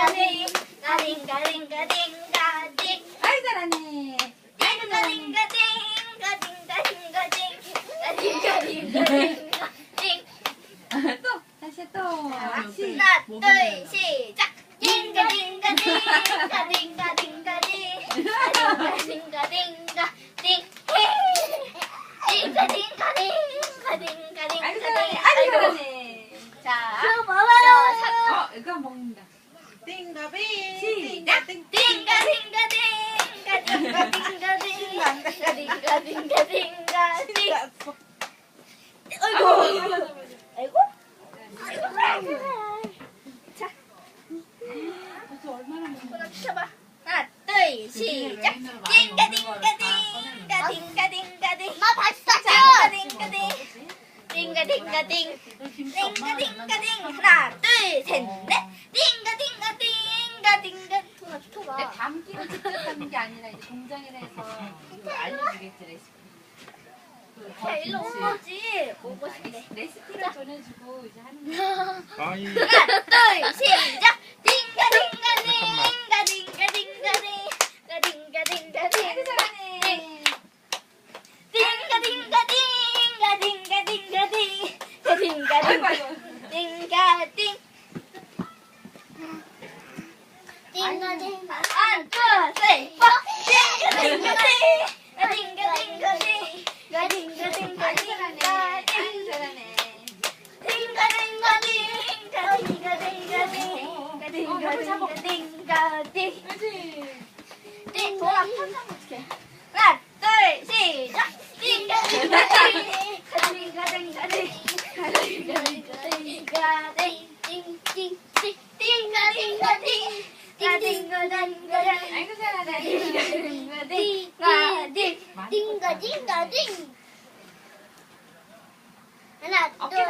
딩가딩 가딩가딩가딩가딩 아이 잘하네. 아이고 잘하네. 딩가딩가딩가딩가딩가딩가딩가딩 또 다시 또. 같이. 하나 둘 시작 딩가딩가딩 가딩가딩가딩 가딩가딩가딩가 딩 딩가딩가딩 가딩가딩가딩 아이고 잘하네. 아이고 잘하네. 자 그거 먹어요. 어 이거 먹는다. 띵가비 시작. 딩가딩가딩 가딩가딩가딩 가딩가딩가딩가딩 아이고 아이고 아이고 자 얼마나 먹는 하나 쳐봐 하나 둘 시작 딩가딩가딩가딩가딩가딩 엄마 다시 닦아. 딩가딩가딩 딩가딩가딩 딩가딩가딩 하나 둘셋넷 딩가딩가딩가딩가 하나 근데 담기를 직접 담는 게 아니라 이제 공장에 해서 알려주겠지 레시피. 그야 일로 김치. 오지 오고 싶네 레시피를 전해주고 이제 하는. 아이 하나 둘 시작 딩가 딩가 딩가 딩가 딩가 딩 가 딩가 딩가딩 아이고 잘하네. 딩가 딩가 딩가 딩가 딩가딩 아이고 가딩가딩 아이고. 딩가딩 띵가띵. 하나 둘셋 딩가 딩가 딩 가 딩가딩가딩 가딩가딩가딩 아이고 잘하네. 아이고 잘하네. 딩가딩가딩 가딩가딩가딩 가딩가딩가딩 그렇지. 띵 돌아 펀하면 어떡해 하나 둘 시작 띵가띵가띵 가딩 가딩 가딩 가딩 가딩 가딩 가딩 띵띵띵 띵가딩 가딩 가